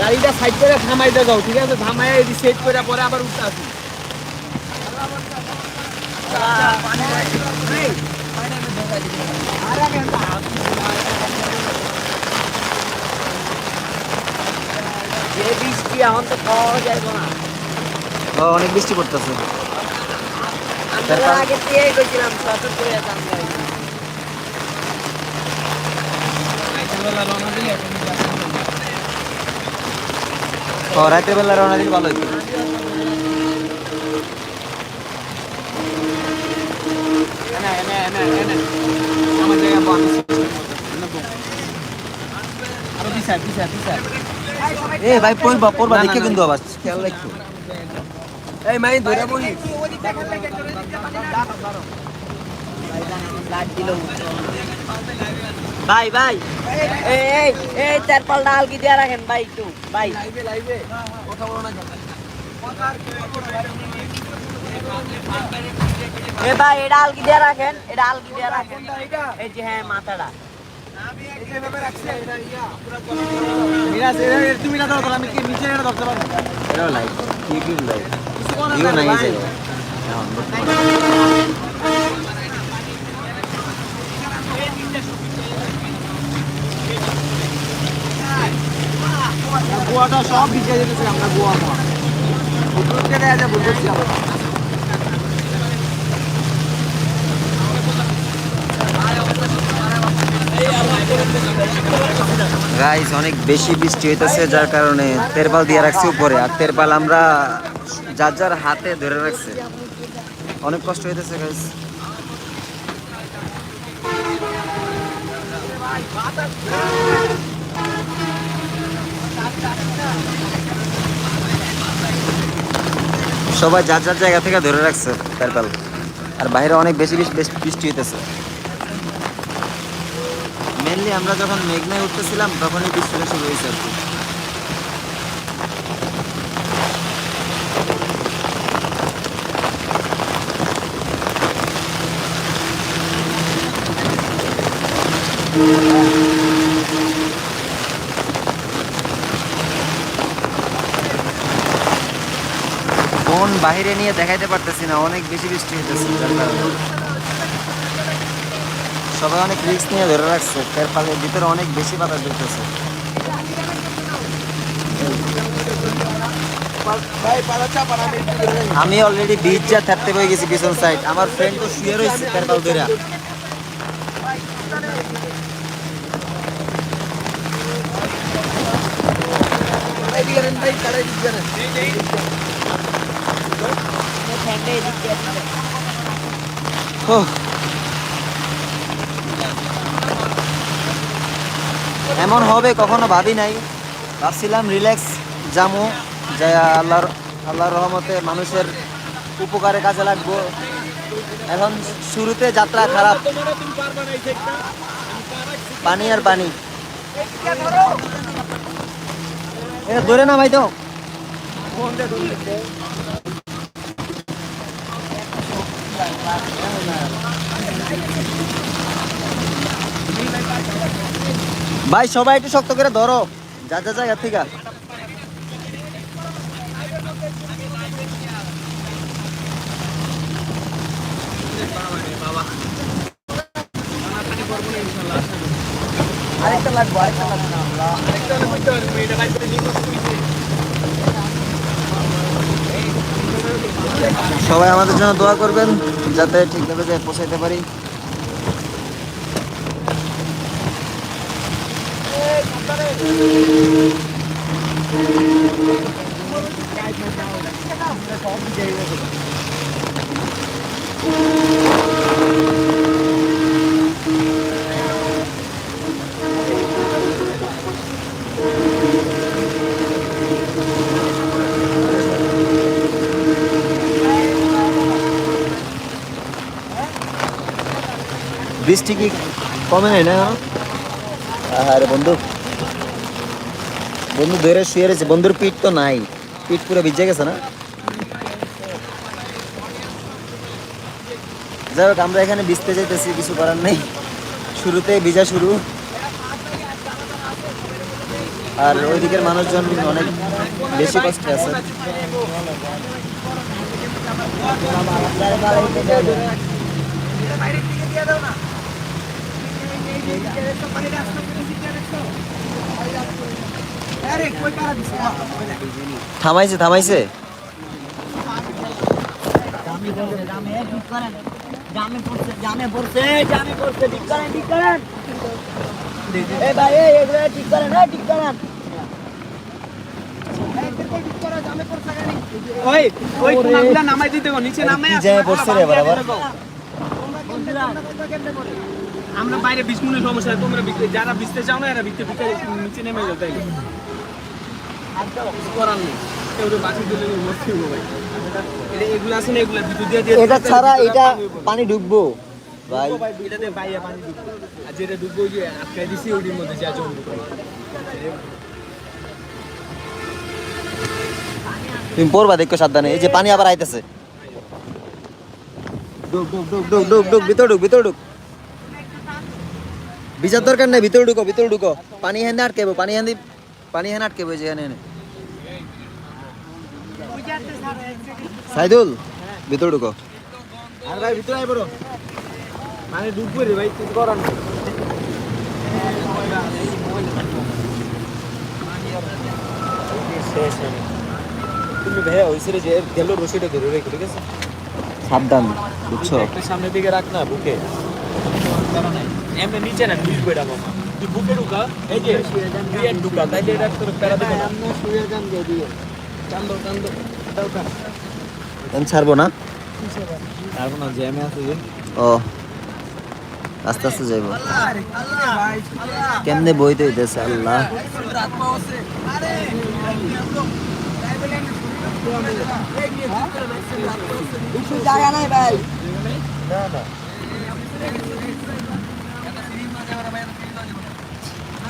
গাড়িটা সাইড করে থামাইতে যাও ঠিক আছে? থামাই এদি সেট করে পরে আবার উঠতে আসি। যে বৃষ্টি এখন তো পাওয়া যাইব না। অনেক বৃষ্টি পড়তেছে। আগে দিয়ে গেছিলাম শত করে দাম ও রাতের বেলা রওনা দিলে ভালো পিছায় এ ভাই পড়বা পড়বা দেখে কিন্তু আবার খেয়াল রাখো। এই মাই ধরে বলি ভাই ভাই। এই এই চার পাল ডাল কি দিয়ে রাখেন? ভাই একটু ভাই। লাইভে লাইভে। কথা বলো না এ ভাই এটা আলকি দিয়ে রাখেন? এটা আলকি দিয়ে রাখেন? এই যে হ্যাঁ মাথাটা। তুমি না ধরো আমি কি নিচে ধরতে পারব? লাইভ ইউটিউব লাইভ কিছু নাই নাই ভাই। যাবে এখন বর্তমানে। গোয়াটা সব ভিজে যেতেছে আমরা গোয়া গোয়া। গাইস অনেক বেশি বৃষ্টি হইতেছে, যার কারণে তেরপাল দিয়ে রাখছি উপরে। আর তেরপাল আমরা যার যার হাতে ধরে রাখছি। অনেক কষ্ট হইতেছে গাইস সবাই যার যার জায়গা থেকে ধরে রাখছে তেরপাল আর বাইরে অনেক বেশি বেশি বৃষ্টি হইতেছে। মেনলি আমরা যখন মেঘনায় উঠতেছিলাম, তখনই বৃষ্টিটা শুরু হয়েছে আর কি। ফোন বাইরে নিয়ে দেখাইতে পারতেছি না, অনেক বেশি বৃষ্টি হইতেছে সবাই অনেক রিস্ক নিয়ে ধরে রাখছে, এর ফলে ভিতরে অনেক বেশি বাতাস ঢুকতেছে। আমি ধরে অলরেডি বিচ যা থাকতে পেয়ে গেছি পিছন সাইড আমার ফ্রেন্ড তো শুয়ে রয়েছে তেরপাল ধরে এদিকে নেন ভাই এমন হবে, কখনো ভাবি নাই। ভাবছিলাম, রিল্যাক্স জামু যে আল্লাহর আল্লাহর রহমতে মানুষের উপকারে কাজে লাগবো। এখন শুরুতে যাত্রা খারাপ। পানি আর পানি। ধরে না ভাই, তো। ভাই সবাই একটু শক্ত করে ধরো। যা যা জায়গা থেকে আরেকটা আরেকটা লাগবো হলে বুঝতে পারবি, এটা বাইর করে নিয়ে বসে দিয়েছে। সবাই আমাদের জন্য দোয়া করবেন যাতে ঠিকভাবে যায় পৌঁছাইতে পারি। বৃষ্টি কি কমে নাই না? আরে বন্ধু। বন্ধু ধরে শুয়ে রয়েছে। বন্ধুর পিঠ তো নাই। পিঠ পুরো ভিজে গেছে না? যাই হোক আমরা এখানে ভিজতে যাইতেছি কিছু করার নেই। শুরুতে ভিজা শুরু। আর ওই দিকের মানুষজন অনেক বেশি কষ্টে আছে। থামাইছে থামাইছে জামে পড়ছে জামে ওই কোনাগুলা নামাই দিতে নিচে নামাই পড়ছে রে বরাবর আমরা বাইরে বিশ মিনিট সমস্যা তোমরা যারা বিচতে চাও না এরা বিকতে বিকতে নিচে নেমে যাও তাই করার নেই। এটা- ছাড়া এটা পানি ঢুকবো ভাই। এটা বাইরে পানি ঢুকবে। আর যেটা ঢুকবো যে আটকাই দিছি ওইটির মধ্যে যা জল তুমি পড়বা দেখো সাবধানে। এই যে পানি আবার আইতেছে। ডুক ডুক ডুক ডুক ডুক ভিতর ঢুক ভিতর ঢুক। বিচার দরকার নেই ভিতরে ঢুকো ভিতরে ঢুকো। পানি হেনে আটকেবো পানি হেনে পানি হেনে আটকেবো এই যে হেনে হেনে সাইদুল ভিতরে ঢুকো। আর ভাই ভিতরে আই বড় মানে ঢুকবে রে ভাই তুমি ভাইয়া ওই যে গেল রশিটা ধরে রেখে ঠিক আছে? সাবধান বুঝছ? সামনের দিকে রাখ না বুকে। এমনি নিচে না ঢুকবো এটা মামা তুই বুকে ঢুকা এই যে এক ঢুকা তাইলে এটা তোর প্যারা দেবে না। চান্দো চান্দো দাও কা আমি ছাড়বো না? তারপর না জ্যামে আছে যে। ও আস্তে আস্তে যাইব। কেমনে বইতে হইতেছে আল্লাহ? একটু জায়গা নাই ভাই। ট্রাই করছি যে দেই আমার উপরে কিছু ডিপেন্ড নেই তুই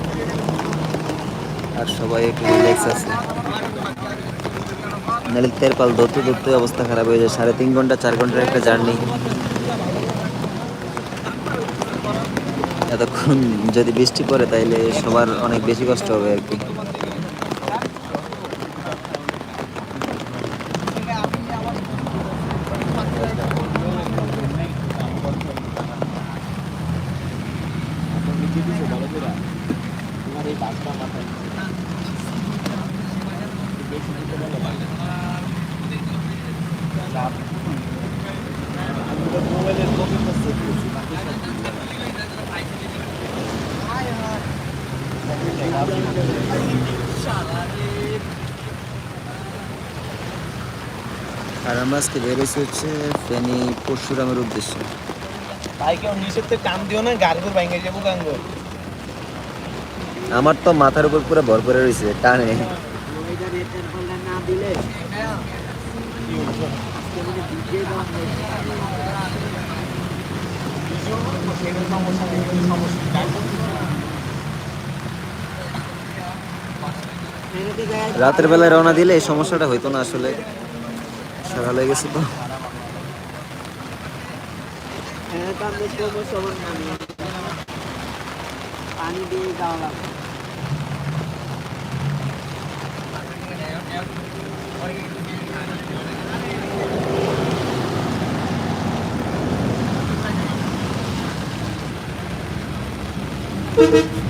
আর সবাই একটু রিল্যাক্স আছে। নাহলে তেরপাল ধরতে ধরতে অবস্থা খারাপ হয়ে যায়। সাড়ে তিন ঘণ্টা, চার ঘণ্টার একটা জার্নি এতক্ষণ যদি বৃষ্টি পড়ে তাইলে সবার অনেক বেশি কষ্ট হবে আর কি। আর আমরা আজকে বেরোছি হচ্ছে ফেনী পরশুরামের উদ্দেশ্যে। ভাই কেউ থেকে টান দিও না গাড়িতে ভেঙে যাব গাঙ্গো আমার তো মাথার উপর পুরো ভর করে রয়েছে টানে। না দিলে রাতের বেলায় রওনা দিলে এই সমস্যাটা হইতো না আসলে। সকাল হয়ে গেছে তো। লাগবে ভাই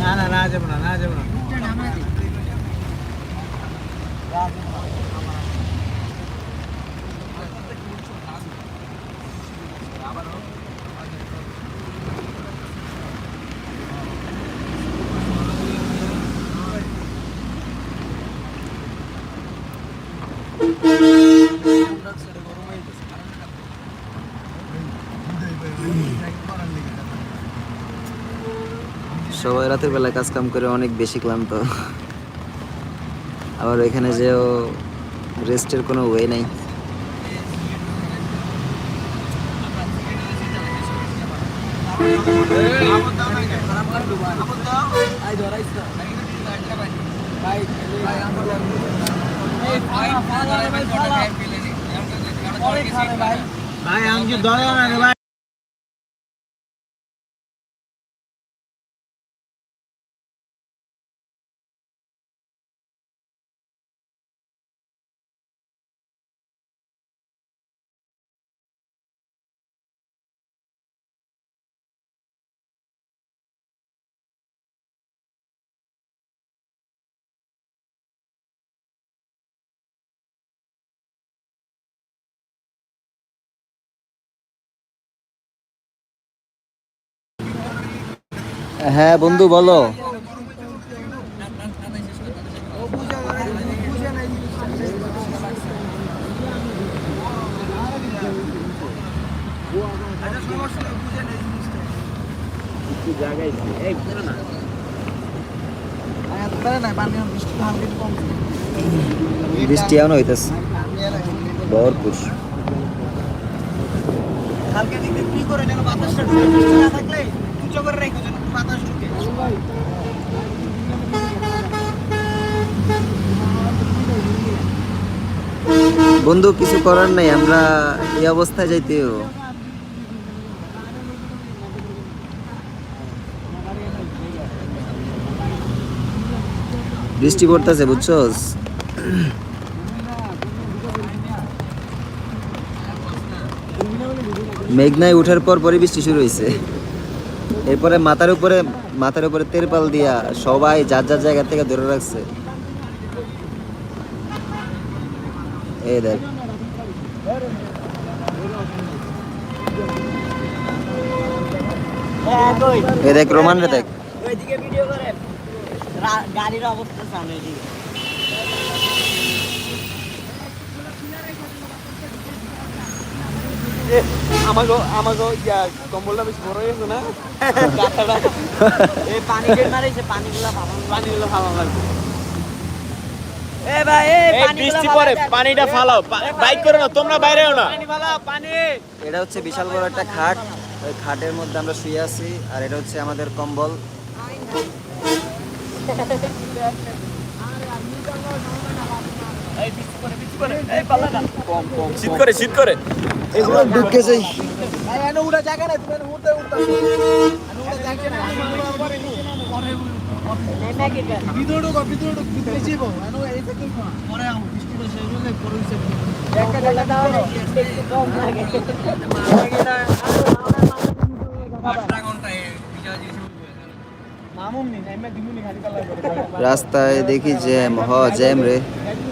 না না না যাব না না যাব না। কাজ কাম করে অনেক বেশি ক্লান্ত। আবার এখানে যেও রেস্টের কোনো ওয়ে নাই। ভাই আমি ভাই। হ্যাঁ বন্ধু, বলো। বৃষ্টি এমন হইতেছে। ভরপুর। কালকে দিকে কি করে যেন বাতাসটা না থাকলে বন্ধু, কিছু করার নাই, আমরা এই অবস্থায় যাইতেও বৃষ্টি পড়তেছে, বুঝছস? মেঘনায় উঠার পর পরে বৃষ্টি শুরু হয়েছে এরপরে মাথার উপরে মাথার উপরে তেরপাল দিয়া সবাই যার যার জায়গা থেকে ধরে রাখছে। এই দেখ। এই দেখ, রোমান রে দেখ। গাড়ির অবস্থা সামনে আমাকে আমাকে ইয়া কম্বলটা বেশি বড় হয়ে গেছে না? কাঁথাটা এই পানি যে মারিছে পানিগুলা ভালো পানিগুলো ভালো লাগবে। এ ভাই এই এই বৃষ্টি ভালো পরে পানিটা ফালাও। বাইক করো না তোমরা বাইরেও না। পানি ফালাও পানি। এটা হচ্ছে বিশাল বড় একটা খাট। ওই খাটের মধ্যে আমরা শুয়ে আছি আর এটা হচ্ছে আমাদের কম্বল। শীত করে শীত করে। ঢুকে যাই। নেমে কি করে? একটা জায়গা না, একটু কম লাগে। রাস্তায় দেখি জ্যাম হ জ্যাম রে।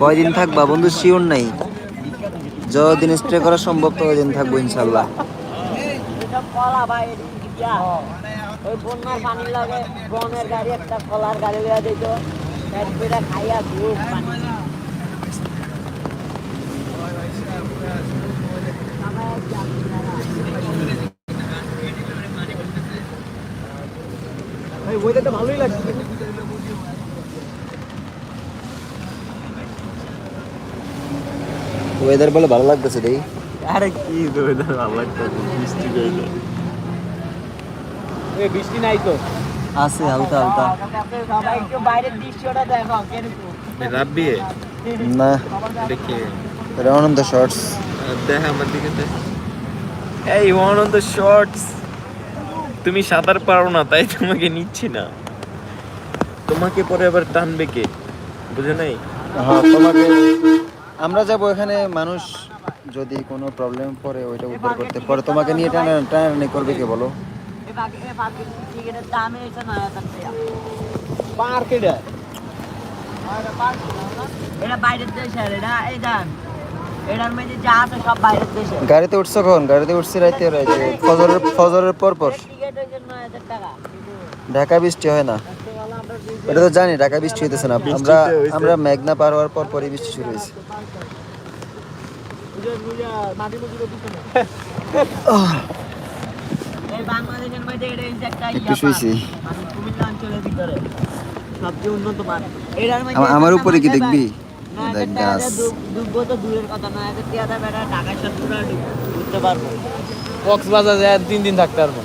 কয়দিন থাকবা বন্ধু? শিওর নাই। যতদিন স্প্রে করা সম্ভব, ততদিন থাকব ইনশাল্লাহ পানি লাগে বনের গাড়ি একটা কলার গাড়ি লইয়া দিত পেট পেটা খাইয়া পানি। ওয়েদারটা ভালোই লাগছে। ওয়েদার বলে ভালো লাগতেছে রে। আরে কি ওয়েদার ভালো লাগছে বৃষ্টি কইলে এ বৃষ্টি নাই তো। আছে হালকা হালকা। সবাই একটু বাইরের দৃশ্যটা দেখো। কীরকম রাব্বি না দেখি অনন্ত শর্টস দেখ আমার দিকে এই অনন্ত শর্টস তুমি সাঁতার পারো না তাই তোমাকে নিচ্ছি না। তোমাকে পরে আবার টানবে কে? বুঝে নাই? হ্যাঁ তোমাকে। আমরা যাব এখানে মানুষ যদি কোনো প্রবলেম পড়ে ওইটা উদ্ধার করতে পরে। তোমাকে নিয়ে টানা টানাটানি করবে কে বলো? পার্ক এটা এটা বাইরের দেশের এটা এই দাম গাড়িতে উঠছো কখন? গাড়িতে উঠছি রাইতে রাইতে। ফজরের ফজরের পর পর। ঢাকা বৃষ্টি হয় না? এটা তো জানি ঢাকা বৃষ্টি হইতেছে না। আমরা আমরা মেঘনা পার হওয়ার পর পরই বৃষ্টি শুরু হয়েছে একটা মানে আমার উপরে কি দেখবি? গাছ। ডুববো তো দূরের কথা বেটা ঢাকা ঘুরতে পারব। কক্সবাজার যায় তিন দিন থাকতে পারব।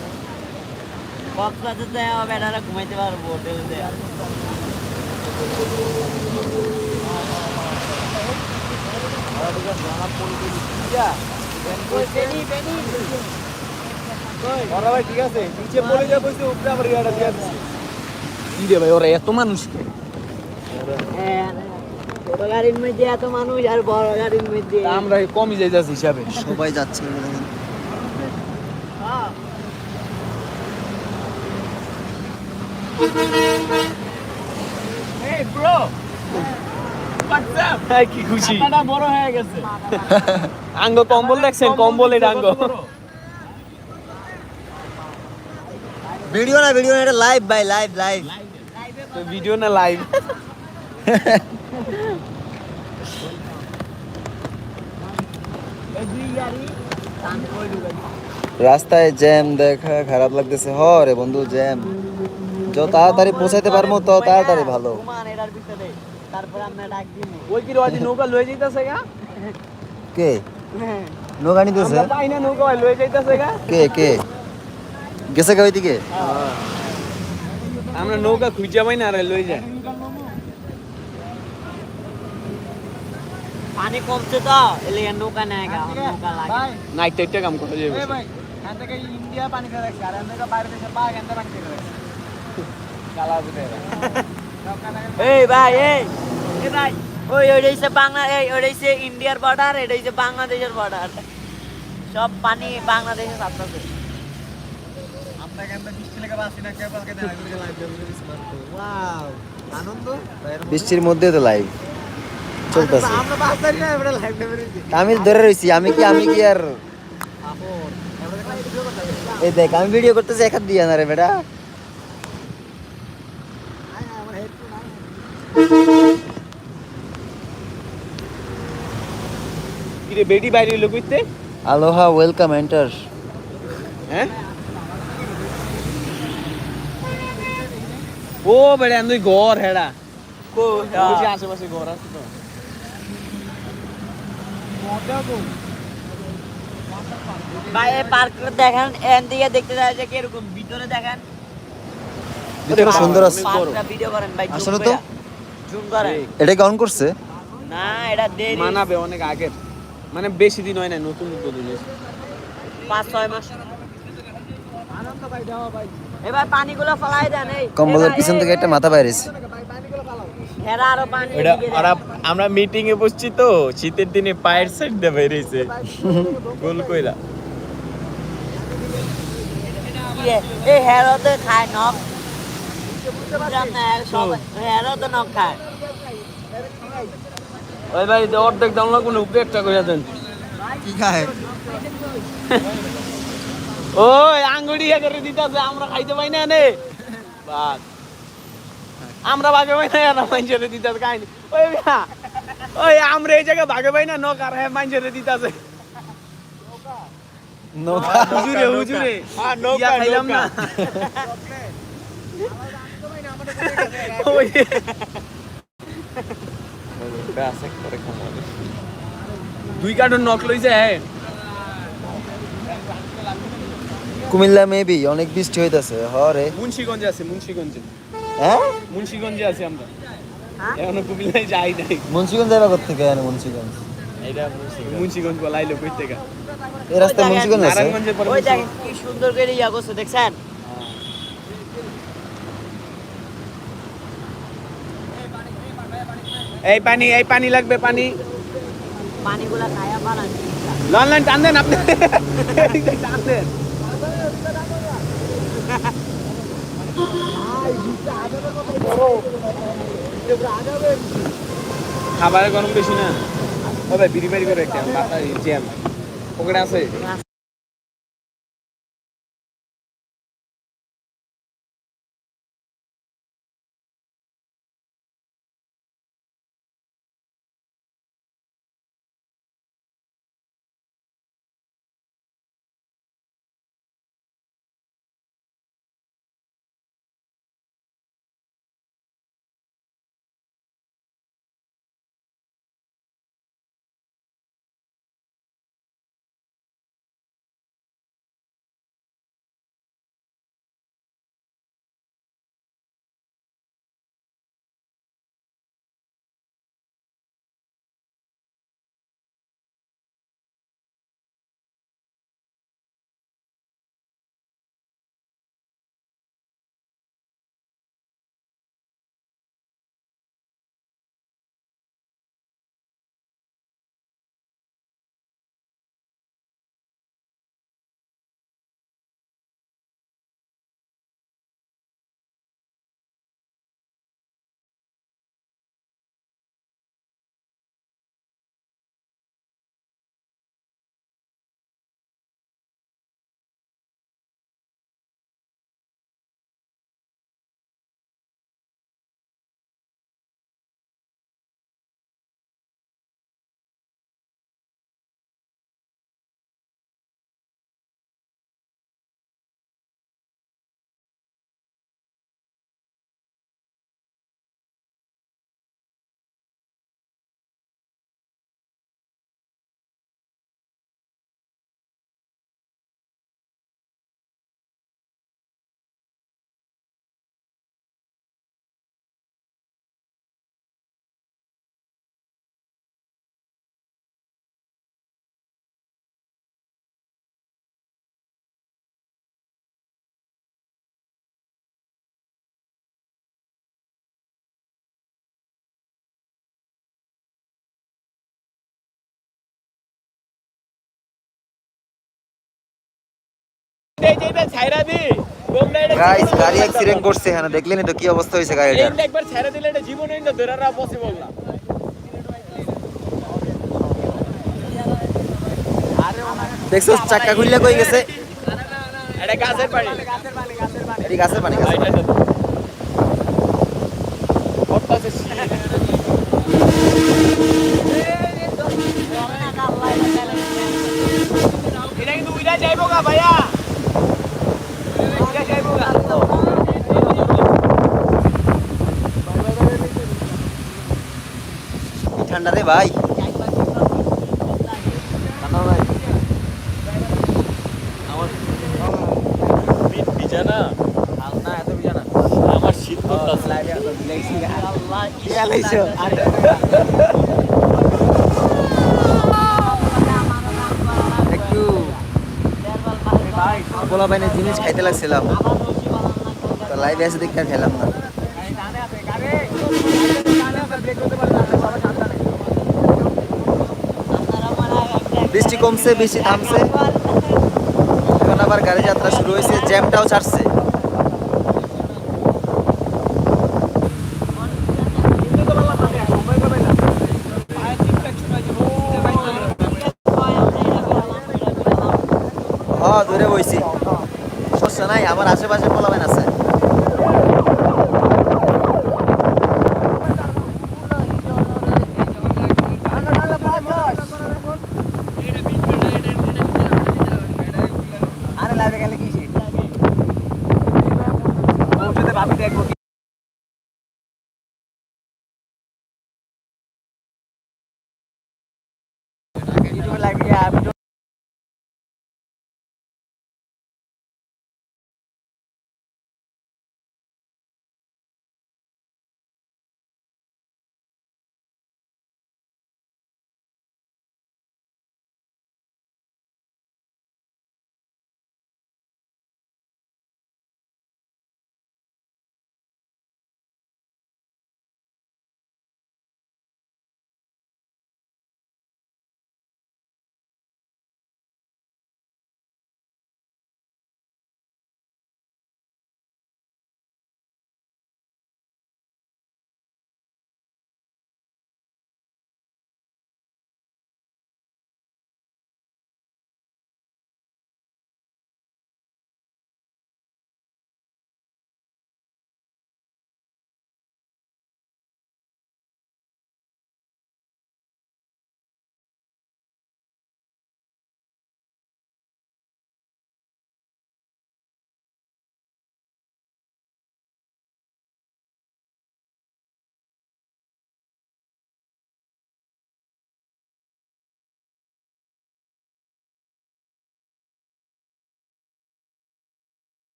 কক্সবাজার বেটারা ঘুমাইতে পারব হোটেলে ঠিক আছে। নিচে পড়ে যাব উপরে আবার ইয়াটা দিয়ে দিচ্ছে কি রে ভাই ওরা এত মানুষ হ্যাঁ, ছোট গাড়ির মধ্যে এত মানুষ আর বড় গাড়ির মধ্যে আমরা কমই যাইতেছি হিসাবে। সবাই যাচ্ছে। Hey bro! What's up? কি খুশি। বড় হয়ে গেছে। আঙ্গ কম্বল দেখছেন কম্বল এটা আঙ্গ। ভিডিও না ভিডিও না এটা লাইভ ভাই লাইভ লাইভ ভিডিও না লাইভ এই দুই গাড়ি তারপরে ঢুকাই রাস্তায় জ্যাম দেখা খারাপ লাগতেছে। হ রে বন্ধু জ্যাম। যত তাড়াতাড়ি পৌঁছাইতে পারব তত তাড়াতাড়ি ভালো। কি নৌকা লয়ে যাইতাছে কে? নৌকা নিতেছে? আমরা না নৌকা লয়ে যাইতাছে কে কে? গেছে কে ওইদিকে? আমরা নৌকা খুঁজে পাই না আর লয়ে যায়। পানি কমছে তো এলে নৌকা নেয় গা নৌকা লাগে। টাইটটা কাম করতে যাবে এই ভাই এই এই ভাই ওই ওইটা হচ্ছে বাংলা এই হচ্ছে ইন্ডিয়ার বর্ডার এটা হচ্ছে বাংলাদেশের বর্ডার সব পানি বাংলাদেশে ছাড়তেছে বৃষ্টির মধ্যে তো লাইভ চলতেছে। আমি ধরে রইছি আমি কি আমি কি আর? এই দেখ আমি ভিডিও করতেছি এক হাত দিয়ে না রে বেটা। কি রে বেডি বাইরে হইল কইতে? আলোহা ওয়েলকাম এন্টার হ্যাঁ? ও বেড়ে আমি ঘর হেডা। কো বুঝি আশেপাশে ঘর আছে তো। ভাই এই পার্কটা দেখেন এন দিকে দেখতে যায় যে কীরকম ভিতরে দেখেন। ভিতরে সুন্দর আছে। ভিডিও করেন ভাই আসলে তো। জুম করেন। এটা কি করছে? না এটা দেরি। মানাবে অনেক আগের মানে বেশি দিন হয় না নতুন উদ্বোধন হয়েছে। পাঁচ ছয় মাস। এবার পানিগুলো ফলাই দেন এই। কম্বলের পিছন থেকে একটা মাথা বাইরেছে হেরা আরও পানি ওটা এদিকে দেন। ওরা আমরা মিটিং এ বসছি তো শীতের দিনে পায়ের সাইড দিয়ে বেরিয়েছে। গোল কইরা। ইয়ে, এই হেরোতে খায় নখ। খায়। ওই ভাই অর্ধেক দাম লাগবে না উপরে একটা করে দেন। কি খায়? ওই আঙ্গুড়ি করে দিতেছে আমরা খাইতে পাই না নে বাদ আমরা ভাগে পাই না না মানুষের দিতেছে কাহিনি। ওই মিয়া, ওই আমরা এই জায়গায় ভাগে পাই না নক আর হ্যাঁ মানুষের দিতেছে। নৌকা হুজুরে হুজুরে। খাইলাম না। ওই ব্যাস এক দুই কার্টুন নক লইছে হ্যাঁ কুমিল্লা মেবি অনেক বৃষ্টি হইতাছে হরে মুন্সিগঞ্জে আছে মুন্সিগঞ্জে। হ্যাঁ? মুন্সিগঞ্জে আছে আমরা। হ্যাঁ? এখনও কুমিল্লায় যাই নাই। মুন্সিগঞ্জ যাইবা কোথেকে এনে মুন্সিগঞ্জ? এটা মুন্সিগঞ্জ। বলাইলো কই থেকে? এই রাস্তায় মুন্সিগঞ্জ আছে? ওই দেখেন কি সুন্দর করে ইয়া করছে দেখছেন? এই পানি এই পানি লাগবে পানি। পানিগুলা খায়া বানান লন লন টান দেন আপনি। টান দেন। খাবারের গরম বেশি না। তবে বিড়ি বাড়ি করে একটা জ্যাম। ওখানে আছে? ছাইরা দি। গাইস গাড়ি অ্যাক্সিডেন্ট করছে তো কি অবস্থা হয়েছে এইটা একবার ছাইরা দিলে এটা জীবনেই না ধরে রাখা পসিবল না। দেখছ চাক্কা খুললে কই গেছে? এটা গাছের পানি। এটি গাছের পানি গাছের পানি। এটা কিন্তু উইরা যাইবো গা ভাইয়া উইরা যাইবো গা কি ঠান্ডা রে ভাই? একটু পোলা জিনিস খাইতে লাগছিলাম। তো লাইভে এসে দেখতে খেলাম না। বৃষ্টি কমছে, বৃষ্টি থামছে। এখন আবার গাড়ি যাত্রা শুরু হয়েছে, জ্যামটাও ছাড়ছে। দূরে বইছি। সমস্যা নাই, আমার আশেপাশে পোলাবেন আছে দেখব ভিডিও লাগিয়ে ভিডিও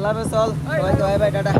আল্লাহ হাফেজ চল। Bye bye tata.